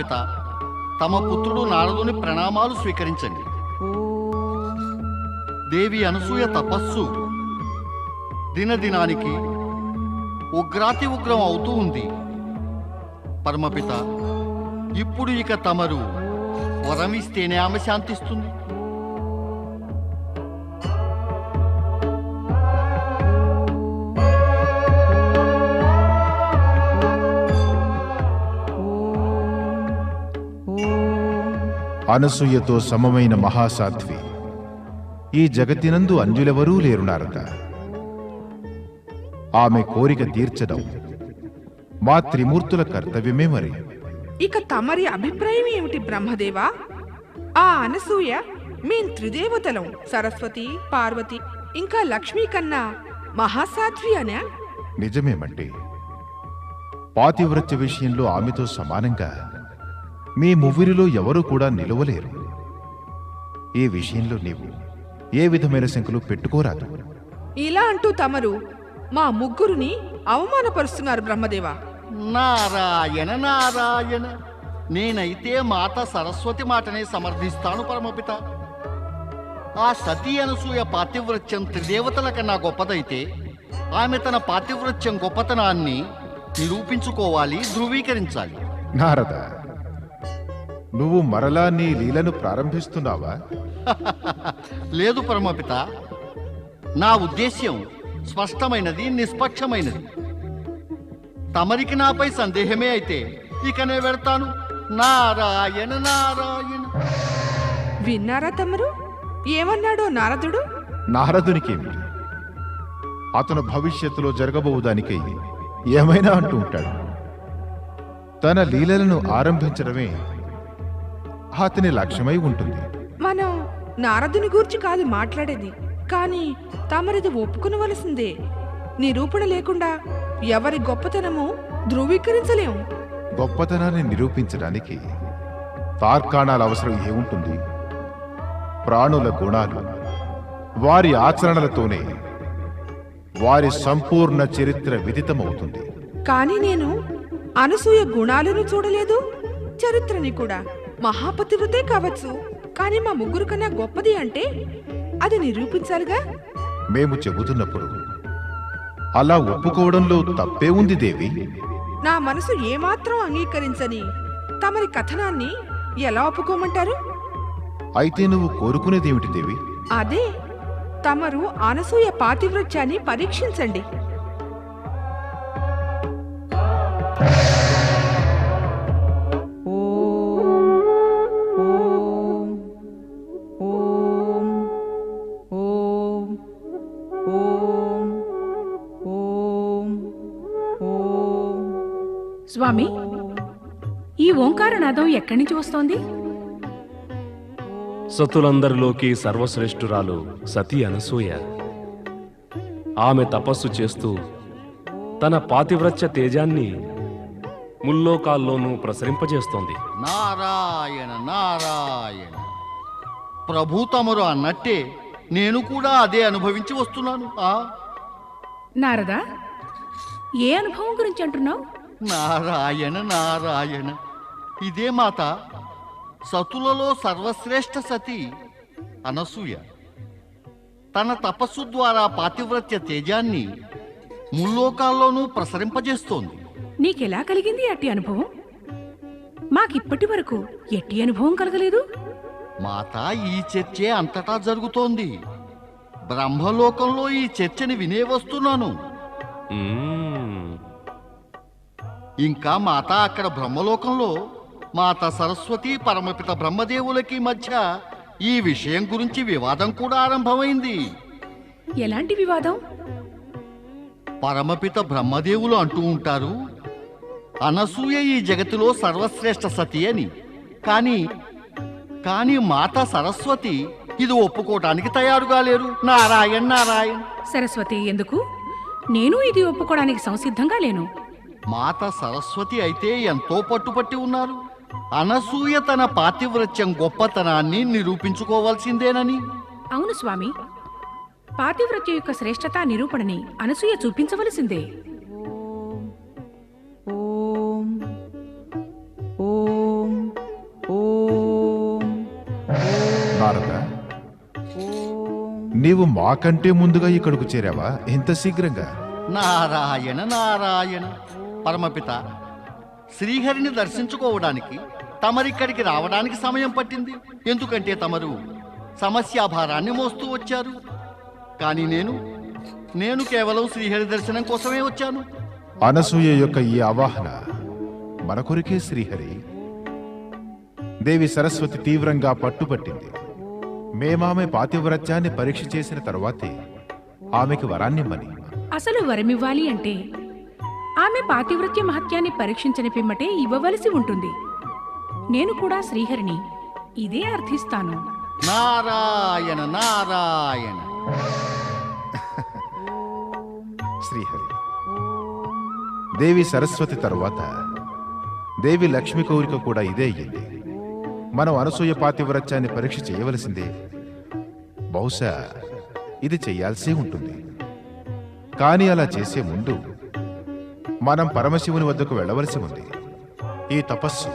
పిత తమ పుత్రుడు నారదుని ప్రణామాలు స్వీకరించండి. దేవి అనసూయ తపస్సు. దినదినానికి ఉగ్రాతి ఉగ్రం అవుతూ ఉంది. పరమపిత ఇప్పుడు ఇక తమరు వరమిస్తేనే ఆమె శాంతిస్తుంది. అనసూయతో సమమైన మహాసాధ్వి. ఈ జగతినందు అంజులెవరూ లేరు నారద ఆమె కోరిక తీర్చడం మా త్రిమూర్తుల కర్తవ్యమే మరి. ఇక తమరి అభిప్రాయం ఏమిటి బ్రహ్మదేవా? ఆ అనసూయ మేం త్రిదేవతలం సరస్వతి పార్వతి ఇంకా లక్ష్మీ కన్నా మహాసాధ్వి అనా? నిజమేమంటే పాతివ్రత్య విషయంలో ఆమెతో సమానంగా మీ మువ్విరిలో ఎవరూ కూడా నిలవలేరు. ఈ విషయంలో నీవు ఏ విధమైన శంకలు పెట్టుకోరాదు. ఇలా అంటూ తమరు మా ముగ్గురుని అవమానపరుస్తున్నారు బ్రహ్మదేవా. నారాయణ నారాయణ నేనైతే మాత సరస్వతి మాటనే సమర్థిస్తాను పరమపిత. ఆ సతీ అనసూయ పాతివ్రత్యం త్రిదేవతల కన్నా గొప్పదైతే ఆమె తన పాతివ్రత్యం గొప్పతనాన్ని నిరూపించుకోవాలి ధృవీకరించాలి. నారద నువ్వు మరలా నీ లీలను ప్రారంభిస్తున్నావా? లేదు పరమపిత. నా ఉద్దేశ్యం స్పష్టమైనది నిష్పక్షమైనది. తమరికి నాపై సందేహమే అయితే ఇకనే వెడతాను నారాయణ నారాయణ. విన్నారా తమరు ఏమన్నాడో నారదుడు? నారదునికేమిటి అతను భవిష్యత్తులో జరగబోదానికై ఏమైనా అంటూ ఉంటాడు. తన లీలలను ఆరంభించడమే అతని లక్ష్యమై ఉంటుంది. మనం నారదుని గూర్చి కాదు మాట్లాడేది కానీ తమరిది ఒప్పుకునవలసిందే. నిరూపణ లేకుండా ఎవరి గొప్పతనము ధృవీకరించలేం. గొప్పతనాన్ని నిరూపించడానికి తార్కాణాల అవసరం ఏముంటుంది? ప్రాణుల గుణాలు వారి ఆచరణలతోనే వారి సంపూర్ణ చరిత్ర విదితమవుతుంది. కానీ నేను అనసూయ గుణాలను చూడలేదు చరిత్రని కూడా. మహాపతివ్రతే కావచ్చు. కానీ మా ముగ్గురు కన్నా గొప్పది అంటే అది నిరూపించాలిగా మేము చెబుతున్నప్పుడు అలా ఒప్పుకోవడంలో తప్పే ఉంది దేవి. నా మనసు ఏమాత్రం అంగీకరించని తమరి కథనాన్ని ఎలా ఒప్పుకోమంటారు? అయితే నువ్వు కోరుకునేదేమిటి దేవి? అదే తమరు అనసూయ పాతివ్రత్యాన్ని పరీక్షించండి. ఓంకారనాదం ఎక్కడి నుంచి వస్తోంది? సతులందరిలోకి సర్వశ్రేష్ఠురాలు సతీ అనసూయ. ఆమె తపస్సు చేస్తూ తన పాతివ్రత్య తేజాన్ని ముల్లోకాల్లోనూ ప్రసరింపజేస్తోంది. నారాయణ నారాయణ. ప్రభు తమరు అన్నట్టే నేను కూడా అదే అనుభవించి వస్తున్నాను. ఆ? నారదా ఏ అనుభవం గురించి అంటున్నావు? నారాయణ నారాయణ. ఇదే మాత సతులలో సర్వశ్రేష్ఠ సతి అనసూయ. తన తపస్సు ద్వారా పాతివ్రత్య తేజాన్ని ముల్లోకాల్లోనూ ప్రసరింపజేస్తోంది. నీకెలా కలిగింది అట్టి అనుభవం? మాకిప్పటి వరకు ఎట్టి అనుభవం కలగలేదు? మాత ఈ చర్చే అంతటా జరుగుతోంది. బ్రహ్మలోకంలో ఈ చర్చని వినే వస్తున్నాను. ఇంకా మాత అక్కడ బ్రహ్మలోకంలో మాత సరస్వతి పరమపిత బ్రహ్మదేవులకి మధ్య ఈ విషయం గురించి వివాదం కూడా ఆరంభమైంది. ఎలాంటి వివాదం? పరమపిత బ్రహ్మదేవులు అంటూ ఉంటారు అనసూయ ఈ జగతిలో సర్వశ్రేష్ఠ సతి అని. కానీ కానీ మాత సరస్వతి ఇది ఒప్పుకోవటానికి తయారుగా లేరు. నారాయణ నారాయణ. సరస్వతి ఎందుకు? నేను ఇది ఒప్పుకోవడానికి సంసిద్ధంగా లేను. మాత సరస్వతి అయితే ఎంతో పట్టుపట్టి ఉన్నారు. అనసూయ తన పాతివ్రత్యం గొప్పతనాన్ని నిరూపించుకోవాల్సిందేనని? అవును స్వామి. పాతివ్రత్య యొక్క శ్రేష్టత నిరూపణని అనసూయ చూపించవలసిందే. భారత నీవు మాకంటే ముందుగా ఇక్కడకు చేరావా? ఇంత శీఘ్రంగా. నారాయణ నారాయణ. పరమపిత శ్రీహరిని దర్శించుకోవడానికి తమరిక్కడికి రావడానికి సమయం పట్టింది. ఎందుకంటే తమరు సమస్యాభారాన్ని మోస్తూ వచ్చారు. కానీ నేను నేను కేవలం శ్రీహరి దర్శనం కోసమే వచ్చాను. అనసూయ యొక్క ఈ ఆవాహన మన కొరికే శ్రీహరి. దేవి సరస్వతి తీవ్రంగా పట్టుపట్టింది. మేమామె పాతివ్రత్యాన్ని పరీక్ష చేసిన తరువాతే ఆమెకి వరాన్నిమ్మని. అసలు వరమివ్వాలి అంటే ఆమె పాతివృత్య మహత్యాన్ని పరీక్షించని పిమ్మటే ఇవ్వవలసి ఉంటుంది. నేను కూడా శ్రీహరిని ఇదే అర్థిస్తాను. నారాయణ నారాయణ. శ్రీహరి దేవి సరస్వతి తరువాత దేవి లక్ష్మి కోరిక కూడా ఇదే అయ్యింది. మనం అనసూయ పాతివ్రత్యాన్ని పరీక్ష చేయవలసిందే. బహుశా ఇది చెయ్యాల్సే ఉంటుంది. కానీ అలా చేసే ముందు మనం పరమశివుని వద్దకు వెళ్ళవలసి ఉంది. ఈ తపస్సు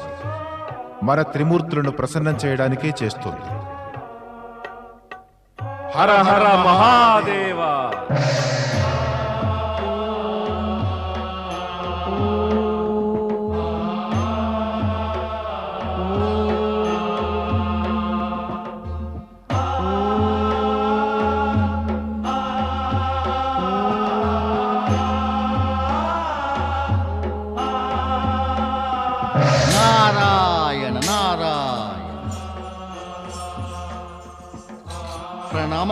మన త్రిమూర్తులను ప్రసన్నం చేయడానికే చేస్తుంది. హర హర మహాదేవా!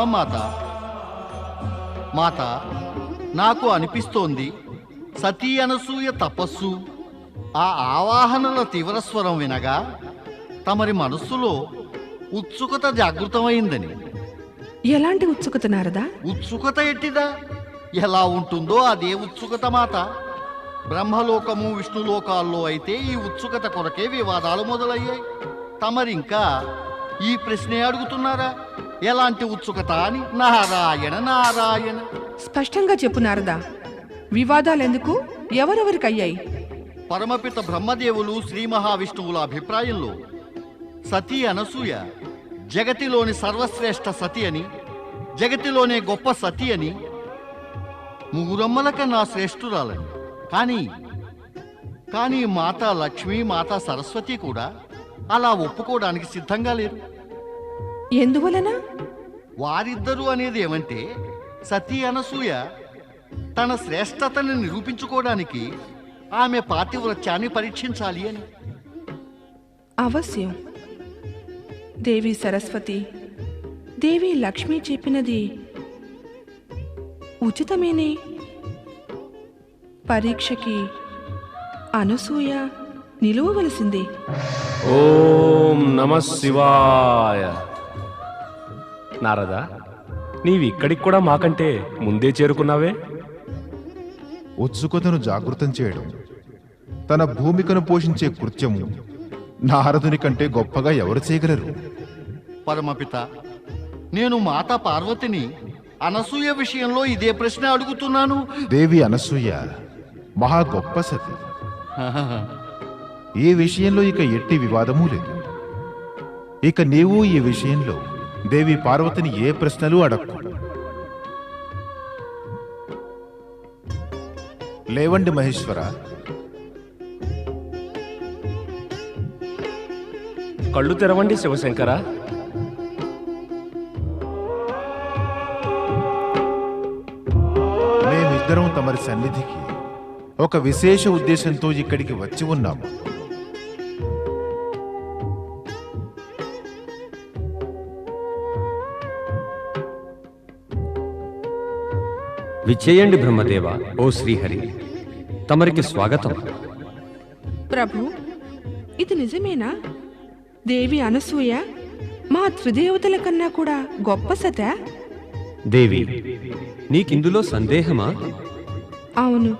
మాత. మాత నాకు అనిపిస్తోంది సతీ అనసూయ తపస్సు ఆ ఆవాహనల తీవ్రస్వరం వినగా తమరి మనస్సులో ఉత్సుకత జాగృతమైందని. ఎలాంటి ఉత్సుకత నారదా? ఉత్సుకత ఎట్టిదా? ఎలా ఉంటుందో అదే ఉత్సుకత మాత. బ్రహ్మలోకము విష్ణులోకాల్లో అయితే ఈ ఉత్సుకత కొరకే వివాదాలు మొదలయ్యాయి. తమరింకా ఈ ప్రశ్నే అడుగుతున్నారా? ఎలాంటి ఉత్సుకత అని నారాయణ నారాయణ. స్పష్టంగా చెప్పు నారదా. వివాదాలెందుకు? ఎవరెవరికయ్యాయి? పరమపిత బ్రహ్మదేవులు శ్రీ మహావిష్ణువుల అభిప్రాయంలో సతీ అనసూయ జగతిలోని సర్వశ్రేష్ఠ సతి అని జగతిలోనే గొప్ప సతి అని ముగురమ్మల కన్నా శ్రేష్ఠురాలని. కానీ కానీ మాతా లక్ష్మి మాతా సరస్వతి కూడా అలా ఒప్పుకోవడానికి సిద్ధంగా లేరు. ఎందువలన? వారిద్దరూ అనేది ఏమంటే సతీ అనసూయ తన శ్రేష్టతని నిరూపించుకోవడానికి ఆమె పాతివ్రత్యాన్ని పరీక్షించాలి అని. అవశ్యం. దేవి సరస్వతి దేవి లక్ష్మి చెప్పినది ఉచితమేనే? పరీక్షకి అనసూయ నిలువవలసిందే. ఓం నమ శివాయ. నారదా నీవు ఇక్కడికి కూడా మాకంటే ముందే చేరుకున్నావే? ఉత్సుకతను జాగృతం చేయడం తన భూమికను పోషించే కృత్యము నారదుని కంటే గొప్పగా ఎవరు చేయగలరు? పరమపిత నేను మాత పార్వతిని అనసూయ విషయంలో ఇదే ప్రశ్న అడుగుతున్నాను. దేవి అనసూయ మహా గొప్ప సతి. ఈ విషయంలో ఇక ఎట్టి వివాదమూ లేదు. ఇక నీవు ఈ విషయంలో దేవి పార్వతిని ఏ ప్రశ్నలు అడక్కు లేవండి మహేశ్వర. కళ్ళు తెరవండి శివశంకర. మేమిద్దరం తమరి సన్నిధికి ఒక విశేష ఉద్దేశంతో ఇక్కడికి వచ్చి ఉన్నాము. విచ్చేయండి బ్రహ్మదేవ ఓ శ్రీహరి. తమరికి స్వాగతం. ప్రభు ఇది నిజమేనా? దేవి అనసూయ మా త్రిదేవతల కన్నా కూడా గొప్ప సత? దేవి నీకిందులో సందేహమా? అవును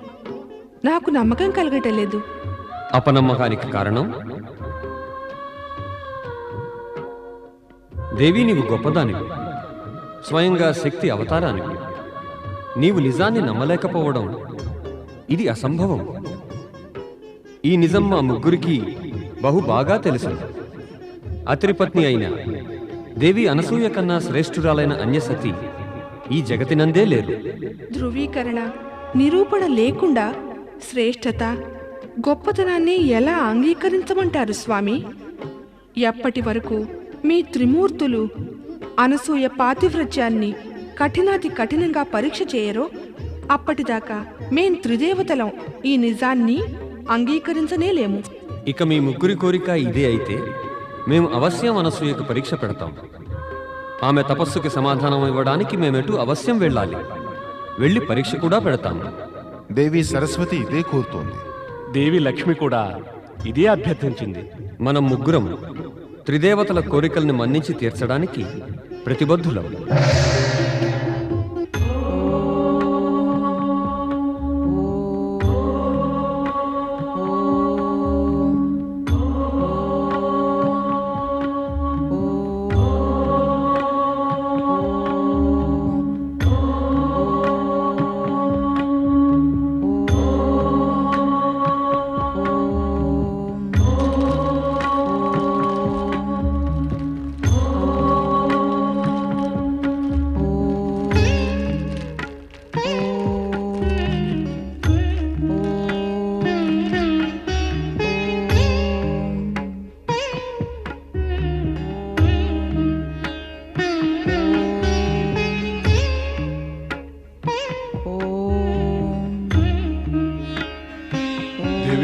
నాకు నమ్మకం కలగటలేదు. అపనమ్మకానికి కారణం? దేవి నీవు గొప్పదానివి. స్వయంగా శక్తి అవతారానివి. నీవు నిజాన్ని నమ్మలేకపోవడం ఇది అసంభవం. ఈ నిజం మా ముగ్గురికి బహు బాగా తెలుసు. అతిరిపత్ని అయిన దేవి అనసూయ కన్నా శ్రేష్ఠురాలైన అన్యసతి ఈ జగతినందే లేరు. ధృవీకరణ నిరూపణ లేకుండా శ్రేష్ఠత గొప్పతనాన్ని ఎలా అంగీకరించమంటారు స్వామి? ఎప్పటి వరకు మీ త్రిమూర్తులు అనసూయ పాతివ్రత్యాన్ని కఠినాతి కఠినంగా పరీక్ష చేయరో అప్పటిదాకా మేం త్రిదేవతలం ఈ నిజాన్ని అంగీకరించనేలేము. ఇక మీ ముగ్గురి కోరిక ఇదే అయితే మేము అవశ్యం అనసూయకు పరీక్ష పెడతాం. ఆమె తపస్సుకి సమాధానం ఇవ్వడానికి మేమెటు అవశ్యం వెళ్ళాలి. వెళ్ళి పరీక్ష కూడా పెడతాం. దేవి సరస్వతి ఇదే కోరుతోంది. దేవి లక్ష్మి కూడా ఇదే అభ్యర్థించింది. మనం ముగ్గురం త్రిదేవతల కోరికల్ని మన్నించి తీర్చడానికి ప్రతిబద్ధులం.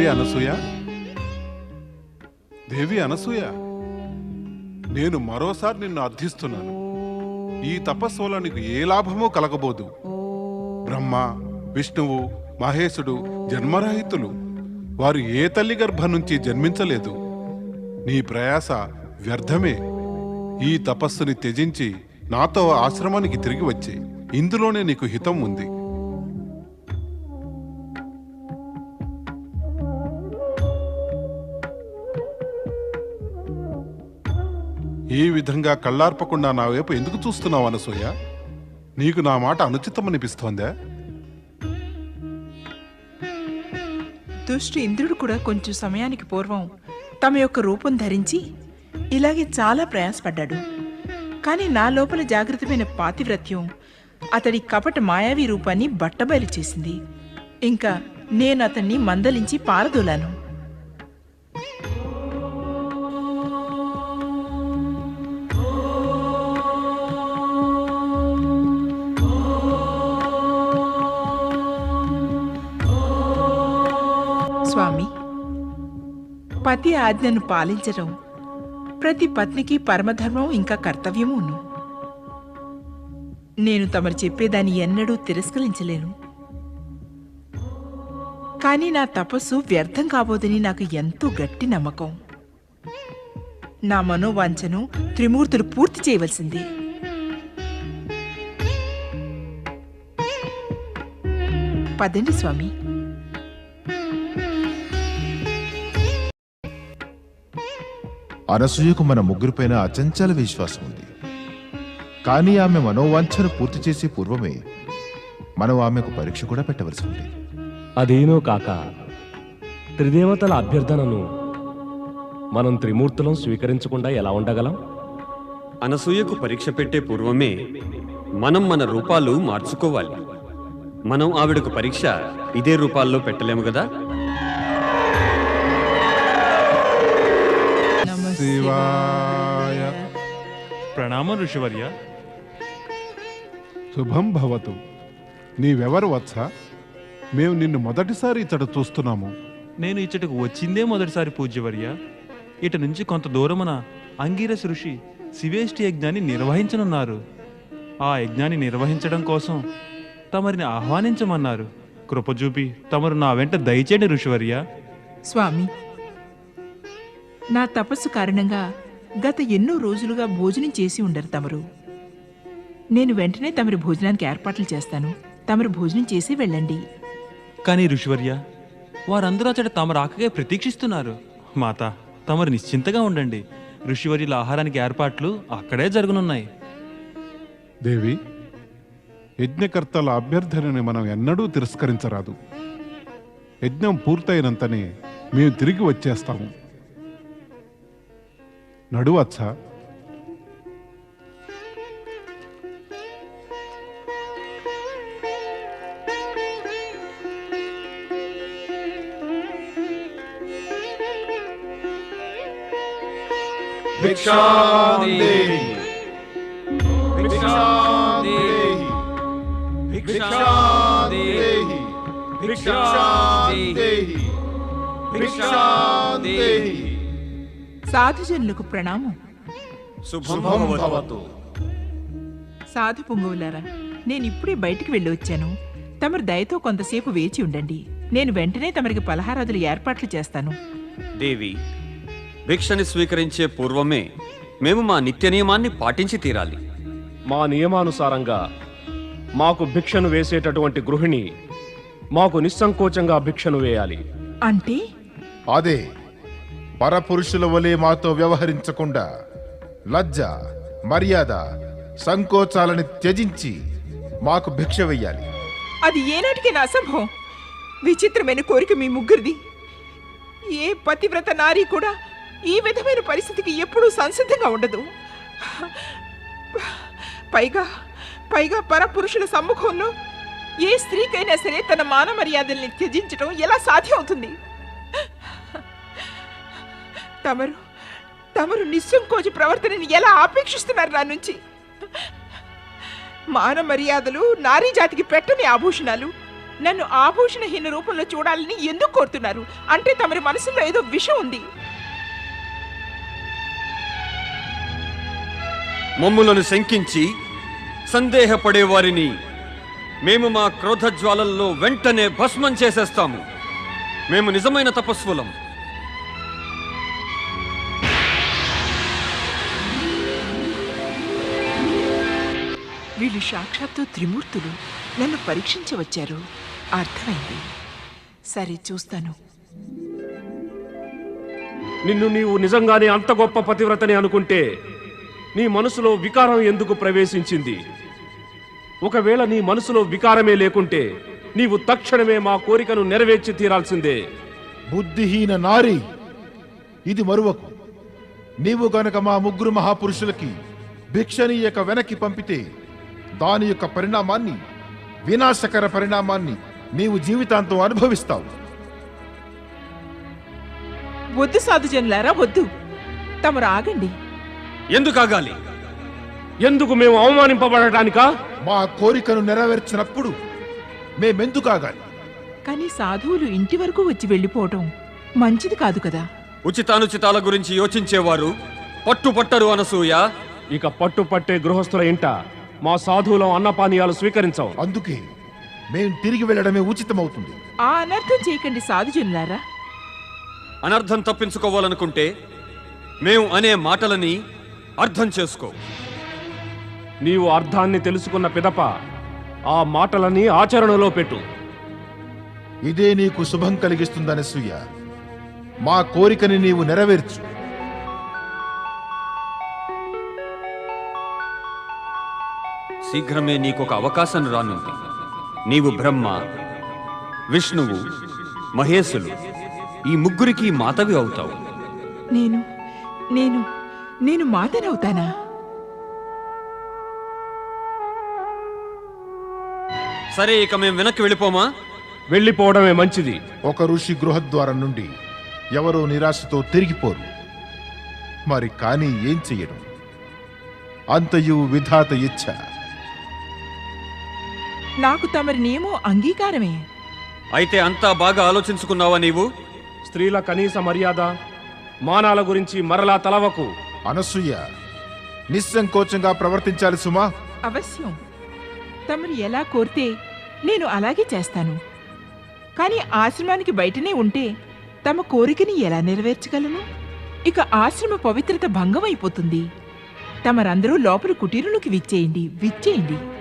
అనసూయ? దేవి అనసూయ? నేను మరోసారి నిన్ను అర్థిస్తున్నాను. ఈ తపస్సు వల్ల నీకు ఏ లాభమూ కలగబోదు. బ్రహ్మ విష్ణువు మహేశుడు జన్మరహితులు వారు ఏ తల్లి గర్భం నుంచి జన్మించలేదు. నీ ప్రయాస వ్యర్థమే. ఈ తపస్సుని త్యజించి నాతో ఆశ్రమానికి తిరిగి వచ్చే. ఇందులోనే నీకు హితం ఉంది. ఈ విధంగా కళ్ళార్పకుండా నా వైపు ఎందుకు చూస్తున్నావు అనసూయ? నీకు నా మాట అనుచితమనిపిస్తోందా? దుష్టు ఇంద్రుడు కూడా కొంచెం సమయానికి పూర్వం తమ యొక్క రూపం ధరించి ఇలాగే చాలా ప్రయాసపడ్డాడు. కానీ నా లోపల జాగ్రత్తమైన పాతివ్రత్యం అతడి కపట మాయావి రూపాన్ని బట్టబయలు చేసింది. ఇంకా నేను అతన్ని మందలించి పారదోలాను. పతి ఆజ్ఞను పాలించడం ప్రతి పత్నికి పరమధర్మం ఇంకా కర్తవ్యమును. నేను తమరు చెప్పేదాన్ని ఎన్నడూ తిరస్కరించలేను. కానీ నా తపస్సు వ్యర్థం కాబోదని నాకు ఎంతో గట్టి నమ్మకం. నా మనోవాంఛను త్రిమూర్తులు పూర్తి చేయవలసింది. పదండి స్వామి. అనసూయకు మన ముగ్గురిపైన అచంచల విశ్వాసం ఉంది. కానీ ఆమె మనోవాంఛను పూర్తి చేసే పూర్వమే మనం ఆమెకు పరీక్ష కూడా పెట్టవలసి ఉంది. అదేనో కాక త్రిదేవతల అభ్యర్థనను మనం త్రిమూర్తులం స్వీకరించకుండా ఎలా ఉండగలం? అనసూయకు పరీక్ష పెట్టే పూర్వమే మనం మన రూపాలు మార్చుకోవాలి. మనం ఆవిడకు పరీక్ష ఇదే రూపాల్లో పెట్టలేము కదా? శివాయ. ప్రణామం ఋషివర్య. శుభం భవతు. నీవెవరు వత్స? మేము నిన్ను మొదటిసారి ఇతడు చూస్తున్నాము. నేను ఇచ్చటకు వచ్చిందే మొదటిసారి పూజ్యవర్య. ఇట నుంచి కొంత దూరమున అంగీరస్ ఋషి శివేష్టి యజ్ఞాన్ని నిర్వహించనున్నారు. ఆ యజ్ఞాన్ని నిర్వహించడం కోసం తమరిని ఆహ్వానించమన్నారు. కృపచూపి తమరు నా వెంట దయచేయండి ఋషివర్య. స్వామి నా తపస్సు కారణంగా గత ఎన్నో రోజులుగా భోజనం చేసి ఉండరు తమరు. నేను వెంటనే తమరి భోజనానికి ఏర్పాట్లు చేస్తాను. తమరు భోజనం చేసి వెళ్ళండి. కానీ ఋషివర్య వారందరూ అచ్చట తమ రాకగా ప్రతీక్షిస్తున్నారు. మాత తమరు నిశ్చింతగా ఉండండి. ఋషివర్యుల ఆహారానికి ఏర్పాట్లు అక్కడే జరగనున్నాయి. దేవి యజ్ఞకర్తల అభ్యర్థనని మనం ఎన్నడూ తిరస్కరించరాదు. యజ్ఞం పూర్తయినంతనే మేము తిరిగి వచ్చేస్తాము. ನಡುವತ್ಸ भिक्षां देहि। भिक्षां देहि। भिक्षां देहि। देहि। సాధుజనులకు ప్రణామం. సాధు పొంగువులారా నేను ఇప్పుడే బయటికి వెళ్ళి వచ్చాను. తమరు దయతో కొంతసేపు వేచి ఉండండి. నేను వెంటనే తమరికి పలహారాదులు ఏర్పాట్లు చేస్తాను. దేవి భిక్షని స్వీకరించే పూర్వమే మేము మా నిత్య నియమాన్ని పాటించి తీరాలి. మా నియమానుసారంగా మాకు భిక్షను వేసేటటువంటి గృహిణి మాకు నిస్సంకోచంగా భిక్షను వేయాలి. అంటే? అదే. పరపురుషుల వలె మాతో వ్యవహరించకుండా లజ్జ మర్యాద సంకోచాలని త్యజించి మాకు భిక్ష వెయ్యాలి. అది ఏనాటికి నా అసంభవం. విచిత్రమైన కోరిక మీ ముగ్గురిది. ఏ పతివ్రత నారీ కూడా ఈ విధమైన పరిస్థితికి ఎప్పుడూ సంసిద్ధంగా ఉండదు. పైగా పైగా పరపురుషుల సమ్ముఖంలో ఏ స్త్రీకైనా సరే తన మాన మర్యాదల్ని త్యజించడం ఎలా సాధ్యం అవుతుంది? తమరు తమరు నిస్సంకోచ ప్రవర్తనని ఎలా ఆపేక్షిస్తున్నారు నా నుంచి? మాన మర్యాదలు నారీ జాతికి పెట్టని ఆభూషణాలు నన్ను ఆభూషణహీన రూపంలో చూడాలని ఎందుకు కోరుతున్నారు? అంటే తమరి మనసులో ఏదో విషం ఉంది. మమ్ములను శంకించి సందేహపడే వారిని మేము మా క్రోధజ్వాలల్లో వెంటనే భస్మం చేసేస్తాము. మేము నిజమైన తపస్సులం. వీళ్ళు సాక్షాత్తు త్రిమూర్తులు నన్ను పరీక్షించవచ్చారు అర్థమైంది. సరే చూస్తాను. నిన్ను నీవు నిజంగానే అంత గొప్ప పతివ్రతని అనుకుంటే నీ మనసులో వికారం ఎందుకు ప్రవేశించింది? ఒకవేళ నీ మనసులో వికారమే లేకుంటే నీవు తక్షణమే మా కోరికను నెరవేర్చి తీరాల్సిందే. బుద్ధిహీన నారి ఇది మరువకు. నీవు గనక మా ముగ్గురు మహాపురుషులకి భిక్షనీయక వెనక్కి పంపితే దాని యొక్క పరిణామాన్ని వినాశకర పరిణామాన్ని నీవు జీవితాంతం అనుభవిస్తావు. వద్దు సాధుజనులారా వద్దు. తమరు ఆగండి. ఎందుకు ఆగాలి ఎందుకు మేము అవమానింపబడటానికా? మా కోరికను నెరవేర్చినప్పుడు మేమెందుకు ఆగాలి కానీ సాధువులు ఇంటి వరకు వచ్చి వెళ్ళిపోవటం మంచిది కాదు కదా. ఉచితానుచితాల గురించి యోచించేవారు పట్టుపట్టరు అనసూయ. ఇక పట్టు పట్టే గృహస్థుల ఇంట మా సాధువులం అన్నపానీయాలు స్వీకరించాం అందుకే మేం తిరిగి వెళ్ళడమే ఉచితమవుతుంది. ఆ అనర్థం చేయకండి సాధుజనులారా. అనర్థం తప్పించుకోవాలనుకుంటే మేము అనే మాటలని అర్థం చేసుకో. నీవు అర్థాన్ని తెలుసుకున్న పిదప ఆ మాటలని ఆచరణలో పెట్టు. ఇదే నీకు శుభం కలిగిస్తుందని సూయ. మా కోరికని నీవు నెరవేర్చు. శీఘ్రమే నీకొక అవకాశం రానుంది. నీవు బ్రహ్మ విష్ణువు మహేశులు ఈ ముగ్గురికి మాతవి అవుతావు. నేను నేను నేను మాతనవుతానా? సరే ఇక మేము వెనక్కి వెళ్ళిపోమా? వెళ్ళిపోవడమే మంచిది. ఒక ఋషి గృహద్వారం నుండి ఎవరో నిరాశతో తిరిగిపోరు. మరి కానీ ఏం చెయ్యడం అంతయు విధాత ఇచ్ఛ నాకు తమరి నియమం అంగీకారమే. అయితే అంతా బాగా ఆలోచించుకున్నావా నీవు? స్త్రీల కనీస మర్యాద మానాల గురించి మరలా తలవకు. అనసూయ నిస్సంకోచంగా ప్రవర్తించాలి సుమా. అవశ్యం. తమరు ఎలా కోరితే నేను అలాగే చేస్తాను. కానీ ఆశ్రమానికి బయటనే ఉంటే తమ కోరికని ఎలా నెరవేర్చగలను? ఇక ఆశ్రమ పవిత్రత భంగం అయిపోతుంది తమరందరూ లోపల కుటీరులోకి విచ్చేయండి విచ్చేయండి.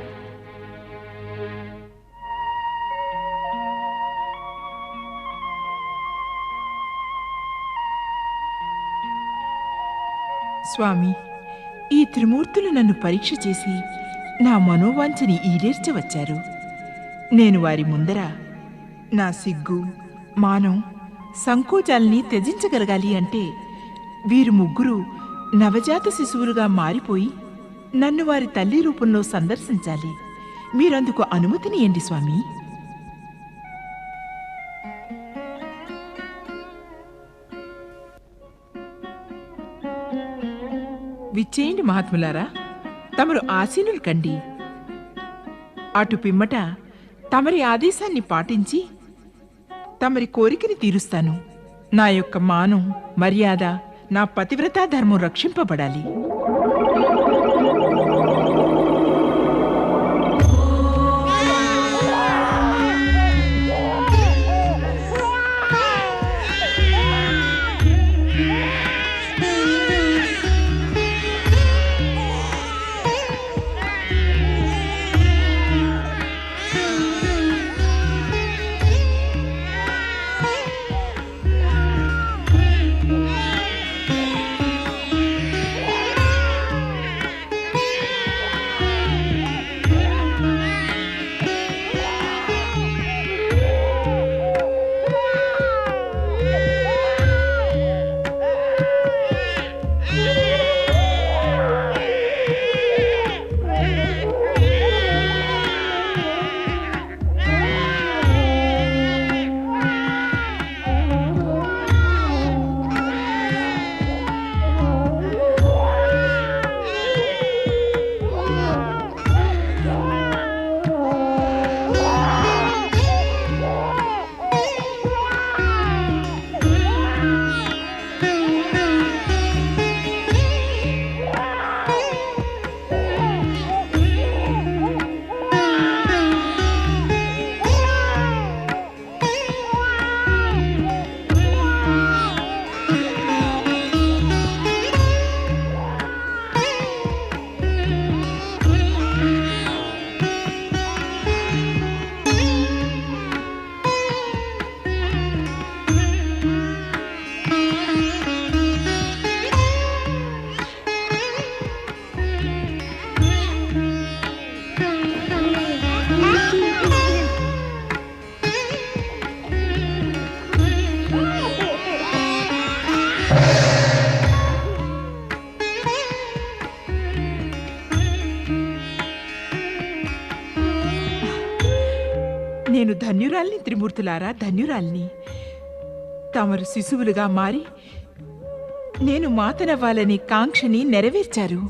స్వామి ఈ త్రిమూర్తులు నన్ను పరీక్ష చేసి నా మనోవాంఛని ఈడేర్చవచ్చారు నేను వారి ముందర నా సిగ్గు మానం సంకోచాల్ని త్యజించగలగాలి అంటే వీరు ముగ్గురు నవజాత శిశువులుగా మారిపోయి నన్ను వారి తల్లి రూపంలో సందర్శించాలి. మీరందుకు అనుమతినియండి స్వామి. చేయండి మహాత్ములారా. తమరు ఆసీనులు కండి. అటు పిమ్మట తమరి ఆదేశాన్ని పాటించి తమరి కోరికని తీరుస్తాను. నా యొక్క మానం మర్యాద నా పతివ్రతా ధర్మం రక్షింపబడాలి. నేను ధన్యురాల్ని త్రిమూర్తులారా ధన్యురాల్ని. తమరు శిశువులుగా మారి నేను మాతనవ్వాలని కాంక్షని నెరవేర్చారు.